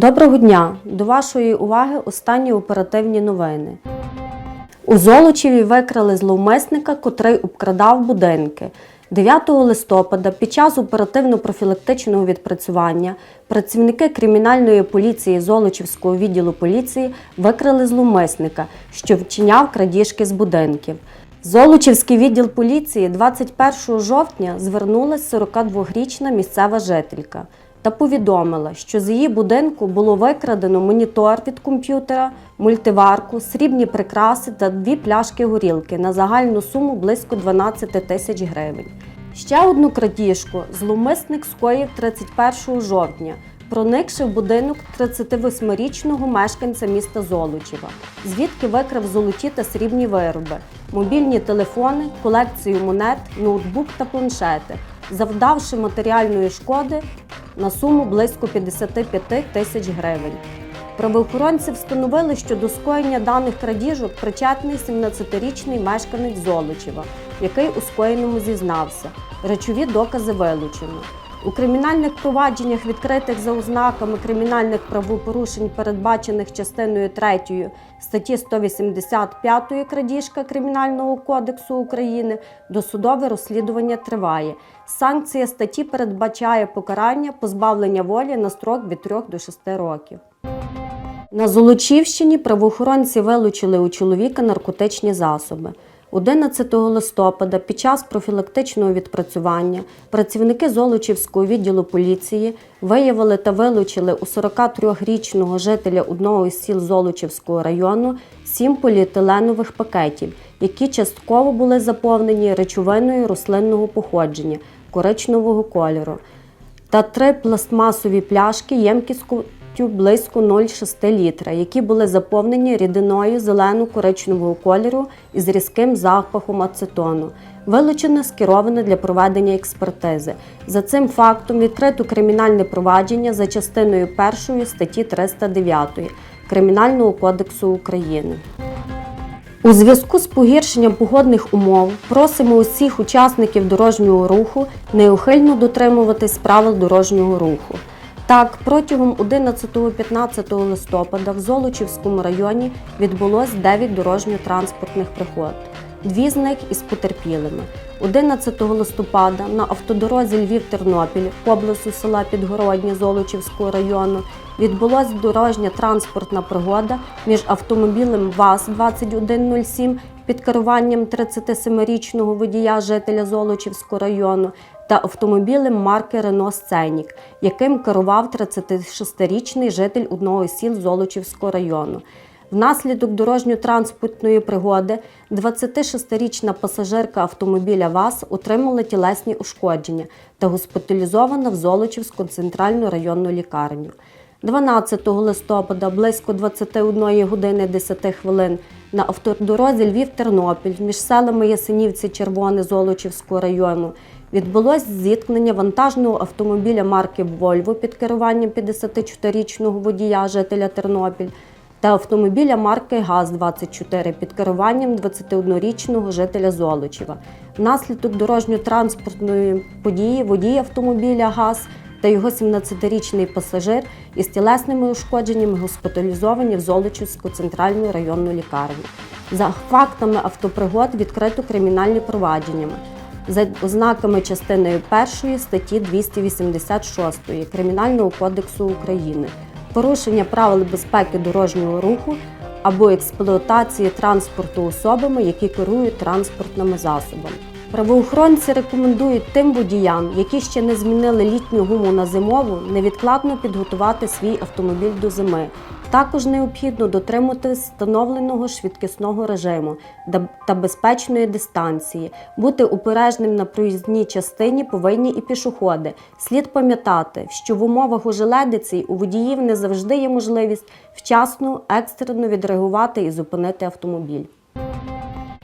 Доброго дня! До вашої уваги останні оперативні новини. У Золочеві викрали зловмисника, котрий обкрадав будинки. 9 листопада під час оперативно-профілактичного відпрацювання працівники кримінальної поліції Золочівського відділу поліції викрили зловмисника, що вчиняв крадіжки з будинків. Золочівський відділ поліції 21 жовтня звернулася 42-річна місцева жителька та повідомила, що з її будинку було викрадено монітор від комп'ютера, мультиварку, срібні прикраси та дві пляшки горілки на загальну суму близько 12 тисяч гривень. Ще одну крадіжку зловмисник скоїв 31 жовтня, проникши в будинок 38-річного мешканця міста Золочева, звідки викрав золоті та срібні вироби, мобільні телефони, колекцію монет, ноутбук та планшети, завдавши матеріальної шкоди на суму близько 55 тисяч гривень. Правоохоронці встановили, що до скоєння даних крадіжок причетний 17-річний мешканець Золочева, який у скоєному зізнався. Речові докази вилучено. У кримінальних провадженнях, відкритих за ознаками кримінальних правопорушень, передбачених частиною 3 статті 185 крадіжка Кримінального кодексу України, досудове розслідування триває. Санкція статті передбачає покарання позбавлення волі на строк від 3 до 6 років. На Золочівщині правоохоронці вилучили у чоловіка наркотичні засоби. 11 листопада під час профілактичного відпрацювання працівники Золочівського відділу поліції виявили та вилучили у 43-річного жителя одного із сіл Золочівського району сім поліетиленових пакетів, які частково були заповнені речовиною рослинного походження коричневого кольору та три пластмасові пляшки ємкістю близько 0,6 літра, які були заповнені рідиною зелено-коричневого кольору із різким запахом ацетону. Вилучено скеровано для проведення експертизи. За цим фактом відкрито кримінальне провадження за частиною 1 статті 309 Кримінального кодексу України. У зв'язку з погіршенням погодних умов просимо усіх учасників дорожнього руху неухильно дотримуватись правил дорожнього руху. Так, протягом 11-15 листопада в Золочівському районі відбулось 9 дорожньо-транспортних пригод. Дві з них із потерпілими. 11 листопада на автодорозі Львів-Тернопіль поблизу села Підгороднє Золочівського району відбулася дорожня транспортна пригода між автомобілем ВАЗ-2107 під керуванням 37-річного водія жителя Золочівського району та автомобілем марки Рено Сценік, яким керував 36-річний житель одного із сіл Золочівського району. Внаслідок дорожньо-транспортної пригоди 26-річна пасажирка автомобіля ВАЗ отримала тілесні ушкодження та госпіталізована в Золочівську центральну районну лікарню. 12 листопада близько 21 години 10 хвилин на автодорозі Львів-Тернопіль між селами Ясенівці Червоне Золочівського району відбулось зіткнення вантажного автомобіля марки Вольво під керуванням 54-річного водія жителя Тернопіль та автомобіля марки ГАЗ-24 під керуванням 21-річного жителя Золочева. Внаслідок дорожньо-транспортної події водій автомобіля ГАЗ та його 17-річний пасажир із тілесними ушкодженнями госпіталізовані в Золочівську центральну районну лікарню. За фактами автопригод відкрито кримінальні провадженнями. За ознаками частиною 1 статті 286 Кримінального кодексу України порушення правил безпеки дорожнього руху або експлуатації транспорту особами, які керують транспортними засобами. Правоохоронці рекомендують тим водіям, які ще не змінили літню гуму на зимову, невідкладно підготувати свій автомобіль до зими. Також необхідно дотримуватись встановленого швидкісного режиму та безпечної дистанції. Бути упережним на проїзній частині повинні і пішоходи. Слід пам'ятати, що в умовах ожеледиці у водіїв не завжди є можливість вчасно, екстрено відреагувати і зупинити автомобіль.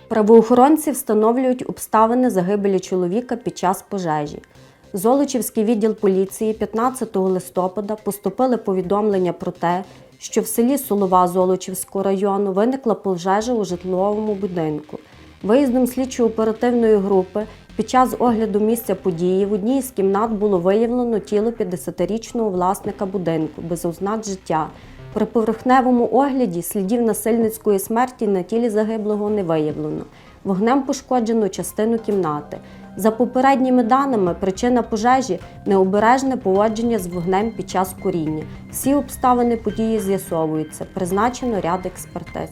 Правоохоронці встановлюють обставини загибелі чоловіка під час пожежі. Золочівський відділ поліції 15 листопада поступили повідомлення про те, що в селі Солова Золочівського району виникла пожежа у житловому будинку. Виїздом слідчо-оперативної групи Під час огляду місця події в одній з кімнат було виявлено тіло 50-річного власника будинку без ознак життя. При поверхневому огляді слідів насильницької смерті на тілі загиблого не виявлено. Вогнем пошкоджено частину кімнати. За попередніми даними, причина пожежі необережне поводження з вогнем під час куріння. Всі обставини події з'ясовуються. Призначено ряд експертиз.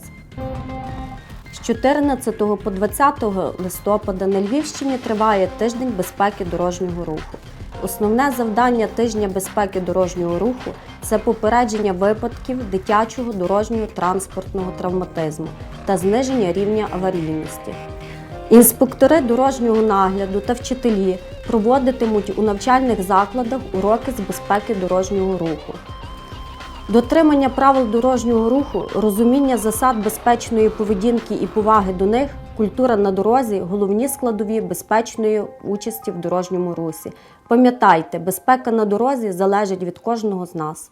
З 14 по 20 листопада на Львівщині триває тиждень безпеки дорожнього руху. Основне завдання тижня безпеки дорожнього руху це попередження випадків дитячого дорожнього транспортного травматизму та зниження рівня аварійності. Інспектори дорожнього нагляду та вчителі проводитимуть у навчальних закладах уроки з безпеки дорожнього руху. Дотримання правил дорожнього руху, розуміння засад безпечної поведінки і поваги до них, культура на дорозі головні складові безпечної участі в дорожньому русі. Пам'ятайте, безпека на дорозі залежить від кожного з нас.